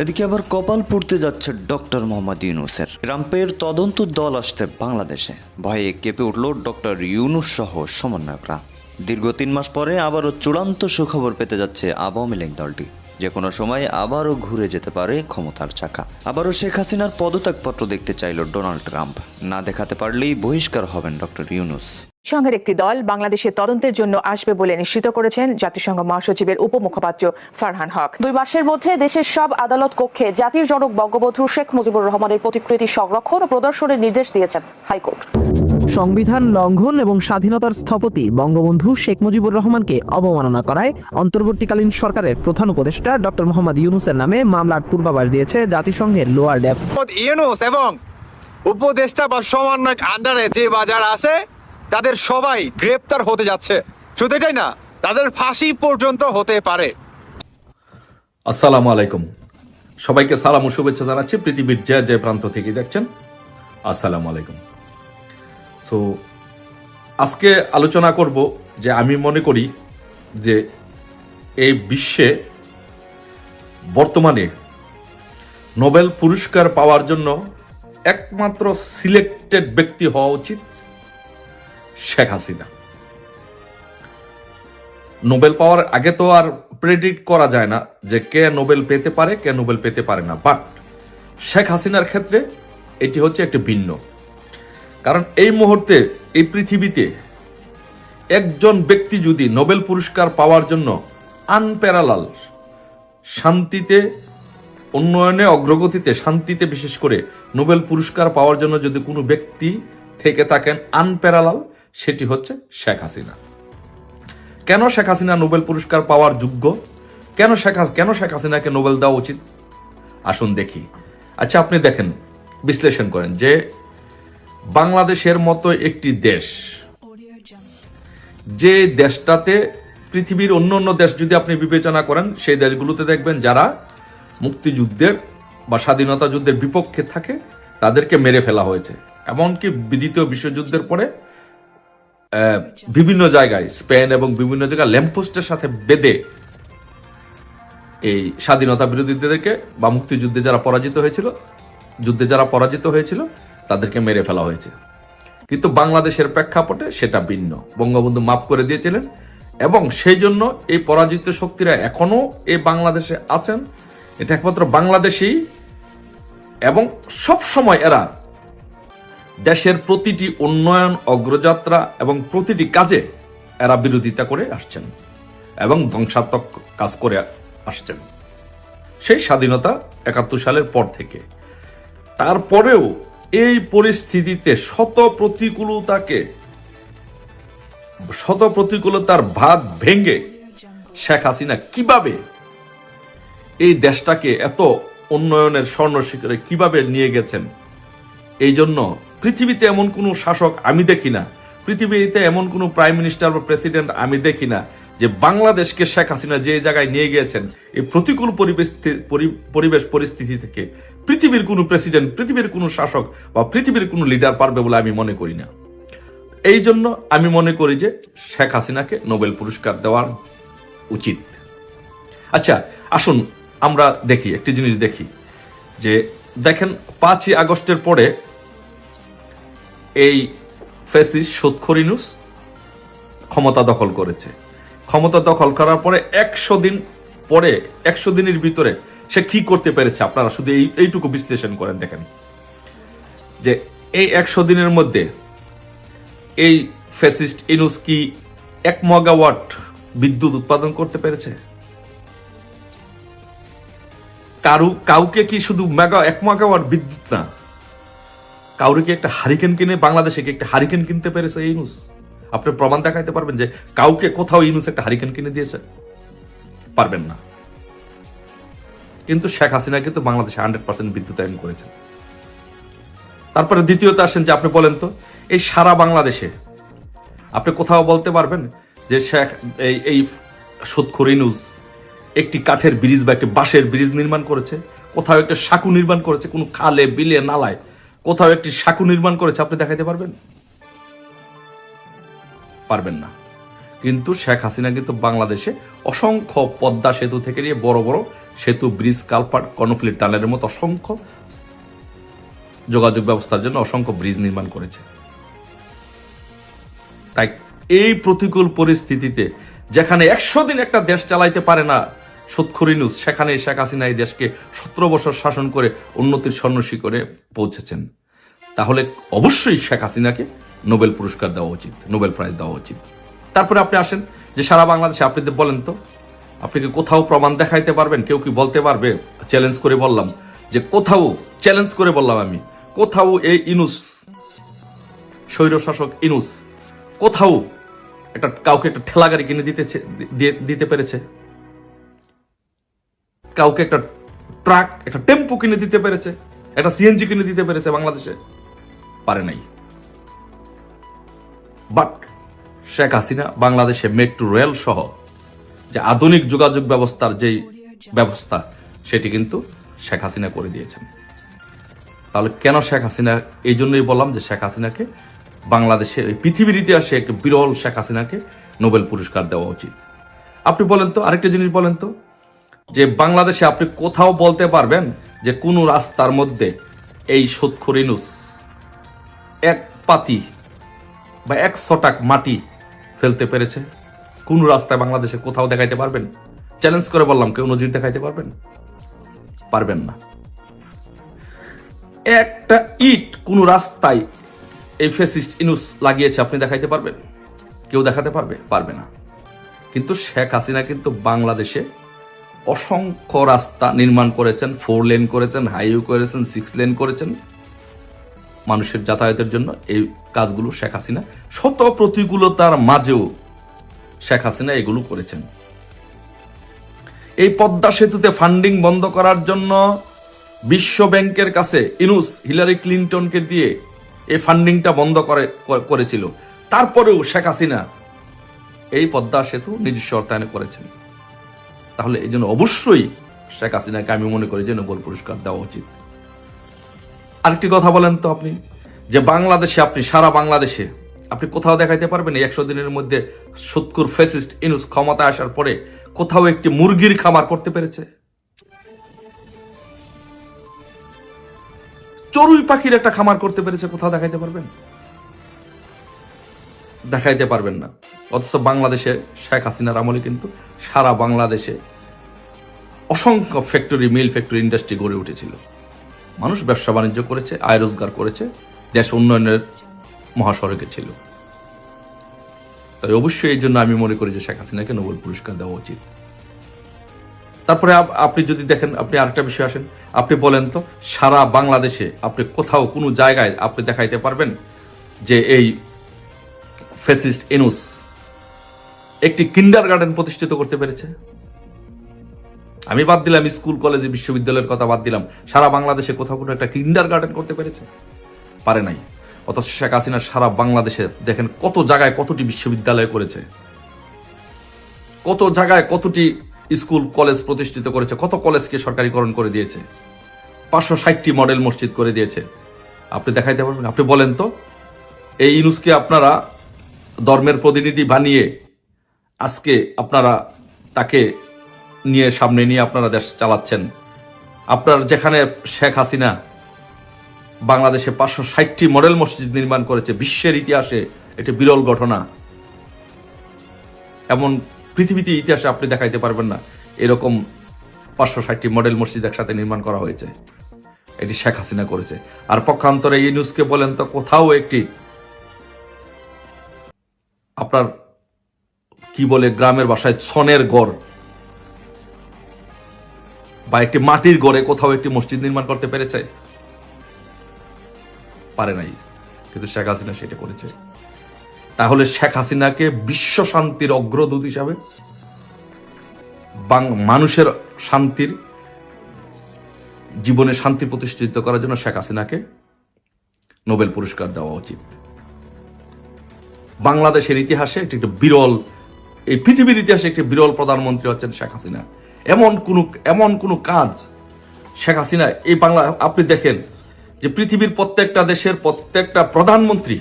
এদিকে আবার কপাল পড়তে যাচ্ছে ডক্টর মোহাম্মদ ইউনুসের। ট্রাম্পের তদন্ত দল আসতে বাংলাদেশে। ভয়ে কেঁপে উঠল ডক্টর ইউনুস সহ সমন্বয়করা। দীর্ঘ তিন মাস পরে আবারও চূড়ান্ত সুখবর পেতে যাচ্ছে আওয়ামী লীগ দলটি। যে কোনো সময় আবারও ঘুরে যেতে পারে ক্ষমতার চাকা। আবারও শেখ হাসিনার পদত্যাগপত্র দেখতে চাইল ডোনাল্ড ট্রাম্প। না দেখাতে পারলেই বহিষ্কার হবেন ডক্টর ইউনুস। সংঘের একটি দল বাংলাদেশের তদন্তের জন্য আসবে বলে নিশ্চিত করেছেন জাতিসংঘ মহাসচিবের উপমুখপাত্র ফারহান হক। দুই মাসের মধ্যে দেশের সব আদালত কক্ষে জাতির জনক বঙ্গবন্ধু শেখ মুজিবুর রহমানের প্রতিকৃতি সংরক্ষণ ও প্রদর্শনের নির্দেশ দিয়েছেন হাইকোর্ট। সংবিধান লঙ্ঘন এবং স্বাধীনতার স্থপতি বঙ্গবন্ধু শেখ মুজিবুর রহমানকে অবমাননা করায় অন্তর্বর্তীকালীন সরকারের প্রধান উপদেষ্টা ডক্টর মোহাম্মদ ইউনুসের নামে মামলার পূর্বাভাস দিয়েছে জাতিসংঘের লোয়ার ডেপস ইউনুস এবং উপদেষ্টা বা সমন্বয়ক আন্ডারে যে বাজার আছে তাদের সবাই গ্রেপ্তার হতে যাচ্ছে। শুধু এটাই না, তাদের ফাঁসি পর্যন্ত হতে পারে। আসসালামু আলাইকুম। সবাইকে সালাম ও শুভেচ্ছা জানাচ্ছি পৃথিবীর যে যে প্রান্ত থেকে দেখছেন। আসসালামু আলাইকুম। সো আজকে আলোচনা করব যে আমি মনে করি যে এই বিশ্বে বর্তমানে নোবেল পুরস্কার পাওয়ার জন্য একমাত্র সিলেক্টেড ব্যক্তি হওয়া উচিত। শেখ হাসিনা। নোবেল পাওয়ার আগে তো আর প্রেডিক্ট করা যায় না যে কে নোবেল পেতে পারে, কে নোবেল পেতে পারে না। বাট শেখ হাসিনার ক্ষেত্রে এটি হচ্ছে একটি ভিন্ন। কারণ এই মুহূর্তে এই পৃথিবীতে একজন ব্যক্তি যদি নোবেল পুরস্কার পাওয়ার জন্য আনপ্যারালাল শান্তিতে, উন্নয়নে, অগ্রগতিতে, শান্তিতে বিশেষ করে নোবেল পুরস্কার পাওয়ার জন্য যদি কোনো ব্যক্তি থেকে থাকেন আনপ্যারালাল সেটি হচ্ছে শেখ হাসিনা। কেন শেখ হাসিনা নোবেল পুরস্কার পাওয়ার যোগ্য? কেন শেখ কেন শেখ হাসিনাকে নোবেল দেওয়া উচিত? আসুন দেখি। আচ্ছা আপনি দেখেন, বিশ্লেষণ করেন যে বাংলাদেশের মতো একটি দেশ যে দেশটাতে পৃথিবীর অন্য অন্য দেশ যদি আপনি বিবেচনা করেন, সেই দেশগুলোতে দেখবেন যারা মুক্তিযুদ্ধের বা স্বাধীনতা যুদ্ধের বিপক্ষে থাকে, তাদেরকে মেরে ফেলা হয়েছে। এমনকি দ্বিতীয় বিশ্বযুদ্ধের পরে বিভিন্ন জায়গায়, স্পেন এবং বিভিন্ন জায়গায় ল্যাম্পোস্টের সাথে বেঁধে এই স্বাধীনতা বিরোধীদেরকে বা মুক্তিযুদ্ধে যারা পরাজিত হয়েছিল, যুদ্ধে যারা পরাজিত হয়েছিল, তাদেরকে মেরে ফেলা হয়েছে। কিন্তু বাংলাদেশের প্রেক্ষাপটে সেটা ভিন্ন। বঙ্গবন্ধু মাফ করে দিয়েছিলেন এবং সেই জন্য এই পরাজিত শক্তিরা এখনও এই বাংলাদেশে আছেন। এটা একমাত্র বাংলাদেশেই এবং সব সময় এরা দেশের প্রতিটি উন্নয়ন, অগ্রযাত্রা এবং প্রতিটি কাজে এরা বিরোধিতা করে আসছেন এবং ধ্বংসাত্মক কাজ করে আসছেন। সেই স্বাধীনতা একাত্তর সালের পর থেকে। তারপরেও এই পরিস্থিতিতে শত প্রতিকূলতাকে শত প্রতিকূলতার ভাত ভেঙে শেখ হাসিনা কীভাবে এই দেশটাকে এত উন্নয়নের স্বর্ণ শিখরে কীভাবে নিয়ে গেছেন, এই জন্য পৃথিবীতে এমন কোনো শাসক আমি দেখি না। পৃথিবীতে এমন কোনো প্রাইম মিনিস্টার বা প্রেসিডেন্ট আমি দেখি না যে বাংলাদেশকে শেখ হাসিনা যে জায়গায় নিয়ে গিয়েছেন, এই প্রতিকূল পরিবেশ পরিবেশ পরিস্থিতি থেকে পৃথিবীর কোনো প্রেসিডেন্ট পৃথিবীর কোনো শাসক বা পৃথিবীর কোনো লিডার পারবে বলে আমি মনে করি না। এই জন্য আমি মনে করি যে শেখ হাসিনাকে নোবেল পুরস্কার দেওয়ার উচিত। আচ্ছা আসুন আমরা দেখি, একটি জিনিস দেখি। যে দেখেন, পাঁচই আগস্টের পরে এই ফেসিস সুৎখরিনুস ক্ষমতা দখল করেছে। ক্ষমতা দখল করার পরে একশো দিন পরে, একশো দিনের ভিতরে সে কি করতে পেরেছে? আপনারা শুধু এই, এইটুকু বিশ্লেষণ করেন, দেখেন। যে এই একশো দিনের মধ্যে এই ফেসিস্ট ইনুস কি এক মেগাওয়াট বিদ্যুৎ উৎপাদন করতে পেরেছে? কারু, কাউকে কি শুধু মেগা এক মেগাওয়াট বিদ্যুৎ না কাউরে কি একটা হারিকেন কিনে বাংলাদেশে কি একটা হারিকেন কিনতে পেরেছে ইনুস আপনি প্রমাণ দেখাইতে পারবেন যে কাউকে কোথাও ইনুস একটা হারিকেন কিনে দিয়েছে? পারবেন না। কিন্তু শেখ হাসিনা কিন্তু বাংলাদেশে হান্ড্রেড পার্সেন্ট বিদ্যুতায়ন করেছে। তারপরে দ্বিতীয়ত আসেন যে আপনি বলেন তো, এই সারা বাংলাদেশে আপনি কোথাও বলতে পারবেন যে শেখ, এই এই সুৎখর ইনুস একটি কাঠের ব্রিজ বা একটি বাঁশের ব্রিজ নির্মাণ করেছে, কোথাও একটা সাঁকু নির্মাণ করেছে, কোনো খালে, বিলে, নালায়। কোথাও একটি সাঁকু নির্মাণ করেছে, আপনি দেখাইতে পারবেন? পারবেন না। কিন্তু শেখ হাসিনা কিন্তু বাংলাদেশে অসংখ্য পদ্মা সেতু থেকে নিয়ে বড় বড় সেতু, ব্রিজ, কালপাট কর্ণফুলী টানেলের মতো অসংখ্য যোগাযোগ ব্যবস্থার জন্য অসংখ্য ব্রিজ নির্মাণ করেছে। তাই এই প্রতিকূল পরিস্থিতিতে যেখানে একশো দিন একটা দেশ চালাইতে পারে না সুৎখরিনুস সেখানে শেখ হাসিনা এই দেশকে সতেরো বছর শাসন করে উন্নতির স্বর্ণশী করে পৌঁছেছেন। তাহলে অবশ্যই শেখ হাসিনাকে নোবেল পুরস্কার দেওয়া উচিত, নোবেল প্রাইজ দেওয়া উচিত। তারপরে আপনি আসেন যে সারা বাংলাদেশে, আপনি বলেন তো, আপনি কি কোথাও প্রমাণ দেখাইতে পারবেন? কেউ কি বলতে পারবে? চ্যালেঞ্জ করে বললাম যে কোথাও, চ্যালেঞ্জ করে বললাম আমি, কোথাও এই ইনুস, স্বৈরশাসক ইনুস, কোথাও একটা, কাউকে একটা ঠেলা গাড়ি কিনে দিতে দিতে পেরেছে। কাউকে একটা ট্রাক, একটা টেম্পো কিনে দিতে পেরেছে, একটা সিএনজি কিনে দিতে পেরেছে বাংলাদেশে, পারে নাই। বাট শেখ হাসিনা বাংলাদেশে মেট্রো রেল সহ যে আধুনিক যোগাযোগ ব্যবস্থার যেই ব্যবস্থা, সেটি কিন্তু শেখ হাসিনা করে দিয়েছেন। তাহলে কেন শেখ হাসিনা, এই জন্যই বললাম যে শেখ হাসিনাকে বাংলাদেশে পৃথিবীর ইতিহাসে একটি বিরল শেখ হাসিনাকে নোবেল পুরস্কার দেওয়া উচিত। আপনি বলেন তো, আরেকটা জিনিস বলেন তো যে বাংলাদেশে আপনি কোথাও বলতে পারবেন যে কোন রাস্তার মধ্যে এই সুৎখরিনুস এক পাতি বা এক শটাক মাটি ফেলতে পেরেছে কোন রাস্তায় বাংলাদেশে কোথাও দেখাইতে পারবেন? চ্যালেঞ্জ করে বললাম, কেউ নজির দেখাইতে পারবেন? পারবেন না। একটা ইট কোন রাস্তায় এই ফেসিস্ট ইনুস লাগিয়েছে, আপনি দেখাইতে পারবেন? কেউ দেখাতে পারবে? পারবে না। কিন্তু শেখ হাসিনা কিন্তু বাংলাদেশে অসংখ্য রাস্তা নির্মাণ করেছেন ফোর লেন করেছেন হাইওয়ে করেছেন সিক্স লেন করেছেন মানুষের যাতায়াতের জন্য। এই কাজগুলো শেখ হাসিনা শত প্রতিকূলতার মাঝেও শেখ হাসিনা এগুলো করেছেন। এই পদ্মা সেতুতে ফান্ডিং বন্ধ করার জন্য বিশ্ব ব্যাংকের কাছে ইনুস, হিলারি ক্লিন্টনকে দিয়ে এই ফান্ডিংটা বন্ধ করে করেছিল। তারপরেও শেখ হাসিনা এই পদ্মা সেতু নিজস্ব অর্থায়নে করেছেন। তাহলে এই জন্য অবশ্যই শেখ হাসিনাকে আমি মনে করি যে নোবেল পুরস্কার দেওয়া উচিত। আরেকটি কথা বলেন তো আপনি, যে বাংলাদেশে আপনি, সারা বাংলাদেশে আপনি কোথাও দেখাইতে পারবেন একশো দিনের মধ্যে সত্তর ফেসিস্ট ইনুস ক্ষমতা আসার পরে কোথাও একটি মুরগির খামার করতে পেরেছে? চড়ুই পাখির একটা খামার করতে পেরেছে, কোথাও দেখাইতে পারবেন? দেখাইতে পারবেন না। অথচ বাংলাদেশে শেখ হাসিনার আমলে কিন্তু সারা বাংলাদেশে অসংখ্য ফ্যাক্টরি মিল ফ্যাক্টরি ইন্ডাস্ট্রি গড়ে উঠেছিল। মানুষ ব্যবসা বাণিজ্য করেছে, আয় রোজগার করেছে, দেশ উন্নয়নের মহাসড়কে ছিল। তাই অবশ্যই এই জন্য আমি মনে করি যে শেখ হাসিনাকে নোবেল পুরস্কার দেওয়া উচিত। তারপরে আপনি যদি দেখেন, আপনি আরেকটা বিষয় আসেন, আপনি বলেন তো, সারা বাংলাদেশে আপনি কোথাও কোনো জায়গায় আপনি দেখাইতে পারবেন যে এই ফেসিস্ট এনুস একটি কিন্ডার গার্ডেন প্রতিষ্ঠিত করতে পেরেছে। আমি বাদ দিলাম, স্কুল, কলেজে, বিশ্ববিদ্যালয়ের কথা বাদ দিলাম। সারা বাংলাদেশে কোথাও কোনো একটা কিন্ডার গার্ডেন করতে পেরেছে? পারে নাই। অথচ শেখ হাসিনা সারা বাংলাদেশে দেখেন কত জায়গায় কতটি বিশ্ববিদ্যালয় করেছে। কত জায়গায় কতটি স্কুল, কলেজ প্রতিষ্ঠিত করেছে, কত কলেজকে সরকারিকরণ করে দিয়েছে। পাঁচশো ষাটটি মডেল মসজিদ করে দিয়েছে। আপনি দেখাইতে পারবেন? আপনি বলেন তো, এই ইনুসকে আপনারা ধর্মের প্রতিনিধি বানিয়ে আজকে আপনারা তাকে নিয়ে, সামনে নিয়ে আপনারা দেশ চালাচ্ছেন। আপনার যেখানে শেখ হাসিনা বাংলাদেশে পাঁচশো ষাটটি মডেল মসজিদ নির্মাণ করেছে, বিশ্বের ইতিহাসে এটি বিরল ঘটনা। এমন পৃথিবীতে ইতিহাসে আপনি দেখাইতে পারবেন না, এরকম পাঁচশো ষাটটি মডেল মসজিদ একসাথে নির্মাণ করা হয়েছে। এটি শেখ হাসিনা করেছে। আর পক্ষান্তরে এই নিউজকে বলেন তো কোথাও একটি। আপনার কি বলে গ্রামের বাসায় ছনের গড় বা একটি মাটির গড়ে কোথাও একটি মসজিদ নির্মাণ করতে পেরেছে? পারে নাই। কিন্তু শেখ হাসিনা সেটা করেছে। তাহলে শেখ হাসিনাকে বিশ্ব শান্তির অগ্রদূত হিসাবে মানুষের শান্তির জীবনে শান্তি প্রতিষ্ঠিত করার জন্য শেখ হাসিনাকে নোবেল পুরস্কার দেওয়া উচিত। বাংলাদেশের ইতিহাসে একটি একটি বিরল এই পৃথিবীর ইতিহাসে একটি বিরল প্রধানমন্ত্রী হচ্ছেন শেখ হাসিনা। এমন কোন এমন কোন কাজ শেখ হাসিনা, এই বাংলা আপনি দেখেন যে পৃথিবীর প্রত্যেকটা দেশের প্রত্যেকটা প্রধানমন্ত্রী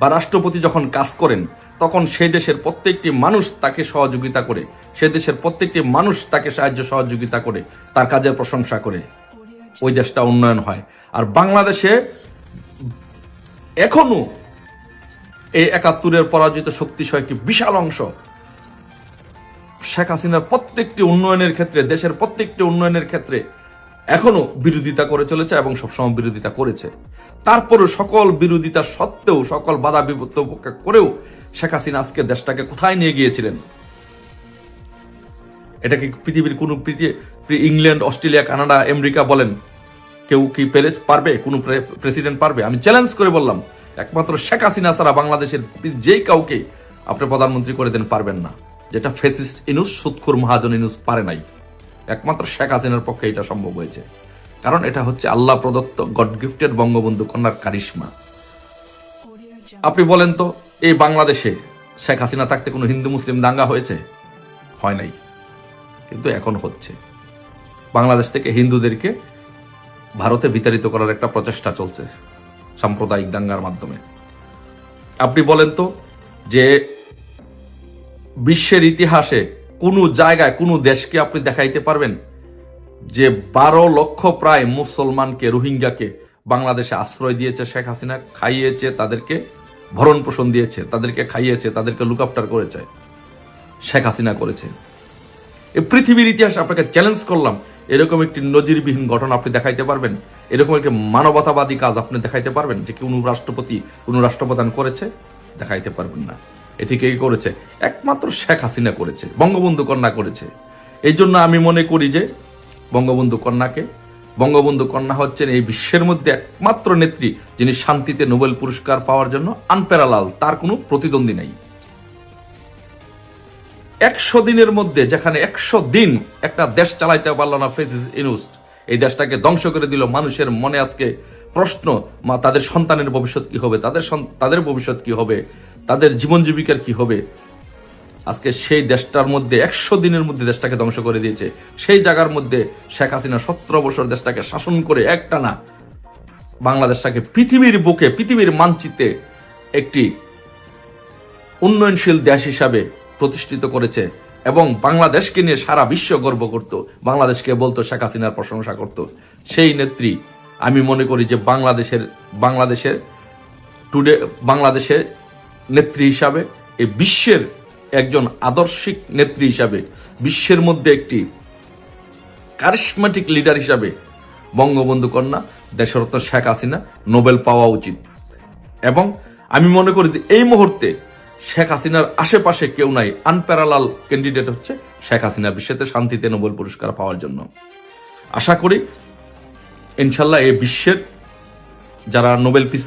বা রাষ্ট্রপতি যখন কাজ করেন, তখন সেই দেশের প্রত্যেকটি মানুষ তাকে সহযোগিতা করে সে দেশের প্রত্যেকটি মানুষ তাকে সাহায্য সহযোগিতা করে, তার কাজের প্রশংসা করে। ওই দেশটা উন্নয়ন হয়। আর বাংলাদেশে এখনও এই একাত্তরের পরাজিত শক্তি সহ একটি বিশাল অংশ। শেখ হাসিনার প্রত্যেকটি উন্নয়নের ক্ষেত্রে, দেশের প্রত্যেকটি উন্নয়নের ক্ষেত্রে এখনও বিরোধিতা করে চলেছে এবং সবসময় বিরোধিতা করেছে। তারপরে সকল বিরোধিতা সত্ত্বেও, সকল বাধা বিপত্তি উপেক্ষা করেও শেখ হাসিনা আজকে দেশটাকে কোথায় নিয়ে গিয়েছিলেন? এটা কি পৃথিবীর কোনো ইংল্যান্ড, অস্ট্রেলিয়া, কানাডা, আমেরিকা বলেন? কেউ কি পেলে পারবে? কোনো প্রেসিডেন্ট পারবে? আমি চ্যালেঞ্জ করে বললাম একমাত্র শেখ হাসিনা ছাড়া বাংলাদেশের যেই কাউকে আপনি প্রধানমন্ত্রী করে দেন পারবেন না। যেটা ফেসিস্ট ইনুস, সুৎখুর মহাজন ইনুস পারে নাই। একমাত্র শেখ হাসিনার পক্ষে এটা সম্ভব হয়েছে। কারণ এটা হচ্ছে আল্লাহ প্রদত্ত গড গিফটেড বঙ্গবন্ধু কন্যার কারিশ্মা। আপনি বলেন তো, এই বাংলাদেশে শেখ হাসিনা থাকতে কোনো হিন্দু, মুসলিম দাঙ্গা হয়েছে? হয় নাই। কিন্তু এখন হচ্ছে। বাংলাদেশ থেকে হিন্দুদেরকে ভারতে বিতাড়িত করার একটা প্রচেষ্টা চলছে। সাম্প্রদায়িক দাঙ্গার মাধ্যমে। আপনি বলেন তো যে বিশ্বের ইতিহাসে কোনো জায়গায়, কোনো দেশকে আপনি দেখাইতে পারবেন যে বারো লক্ষ প্রায় মুসলমানকে, রোহিঙ্গাকে বাংলাদেশে আশ্রয় দিয়েছে শেখ হাসিনা, খাইয়েছে, তাদেরকে ভরণ পোষণ দিয়েছে, তাদেরকে খাইয়েছে, তাদেরকে লুক আফটার করেছে, শেখ হাসিনা করেছে। এই পৃথিবীর ইতিহাস আপনাকে চ্যালেঞ্জ করলাম এরকম একটি নজিরবিহীন ঘটনা আপনি দেখাইতে পারবেন। এরকম একটি মানবতাবাদী কাজ আপনি দেখাইতে পারবেন যে কোনো রাষ্ট্রপতি কোনো রাষ্ট্রপ্রধান করেছে, দেখাইতে পারবেন না। এটি কে করেছে? একমাত্র শেখ হাসিনা করেছে, বঙ্গবন্ধু কন্যা করেছে। এই জন্য আমি মনে করি যে বঙ্গবন্ধু কন্যাকে, বঙ্গবন্ধু কন্যা হচ্ছেন এই বিশ্বের মধ্যে একমাত্র নেত্রী যিনি শান্তিতে নোবেল পুরস্কার পাওয়ার জন্য আনপ্যারালাল, তার কোনো প্রতিদ্বন্দ্বী নাই। একশো দিনের মধ্যে, যেখানে একশো দিন একটা দেশ চালাইতে পারল না ফেসিস ইনুস্ট, এই দেশটাকে ধ্বংস করে দিল মানুষের মনে আজকে প্রশ্ন, মা, তাদের সন্তানের ভবিষ্যৎ কি হবে? তাদের তাদের ভবিষ্যৎ কি হবে? তাদের জীবন জীবিকার কি হবে? আজকে সেই দেশটার মধ্যে, একশো দিনের মধ্যে দেশটাকে ধ্বংস করে দিয়েছে। সেই জায়গার মধ্যে শেখ হাসিনা সতেরো বছর দেশটাকে শাসন করে একটানা বাংলাদেশটাকে পৃথিবীর বুকে, পৃথিবীর মানচিত্রে একটি উন্নয়নশীল দেশ হিসাবে প্রতিষ্ঠিত করেছে এবং বাংলাদেশকে নিয়ে সারা বিশ্ব গর্ব করত। বাংলাদেশকে বলতো, শেখ হাসিনার প্রশংসা করত। সেই নেত্রী, আমি মনে করি যে বাংলাদেশের বাংলাদেশের টুডে, বাংলাদেশের নেত্রী হিসাবে এই বিশ্বের একজন আদর্শিক নেত্রী হিসাবে, বিশ্বের মধ্যে একটি কারিশমেটিক লিডার হিসাবে বঙ্গবন্ধু কন্যা, দেশরত্ন শেখ হাসিনা, নোবেল পাওয়া উচিত। এবং আমি মনে করি যে এই মুহূর্তে শেখ হাসিনার আশেপাশে কেউ নাই। আনপ্যারালাল ক্যান্ডিডেট হচ্ছে শেখ হাসিনা। বিশ্বতে শান্তিতে নোবেল পুরস্কার পাওয়ার জন্য। আশা করি, ইনশাল্লাহ এই বিশ্বের যারা Nobel peace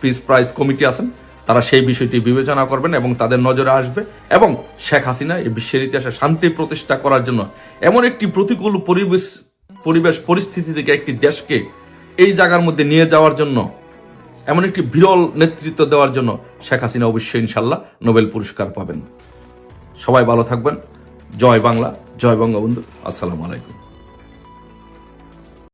peace prize committee আছেন, তারা সেই বিষয়টি বিবেচনা করবেন এবং তাদের নজরে আসবে এবং শেখ হাসিনা এই বিশ্বের ইতিহাসে শান্তি প্রতিষ্ঠা করার জন্য এমন একটি প্রতিকূল পরিবেশ পরিবেশ পরিস্থিতি থেকে একটি দেশকে এই জায়গার মধ্যে নিয়ে যাওয়ার জন্য এমন একটি বিরল নেতৃত্ব দেওয়ার জন্য শেখ হাসিনা অবশ্যই ইনশাল্লাহ নোবেল পুরস্কার পাবেন। সবাই ভালো থাকবেন। জয় বাংলা, জয় বঙ্গবন্ধু। আসসালামু আলাইকুম।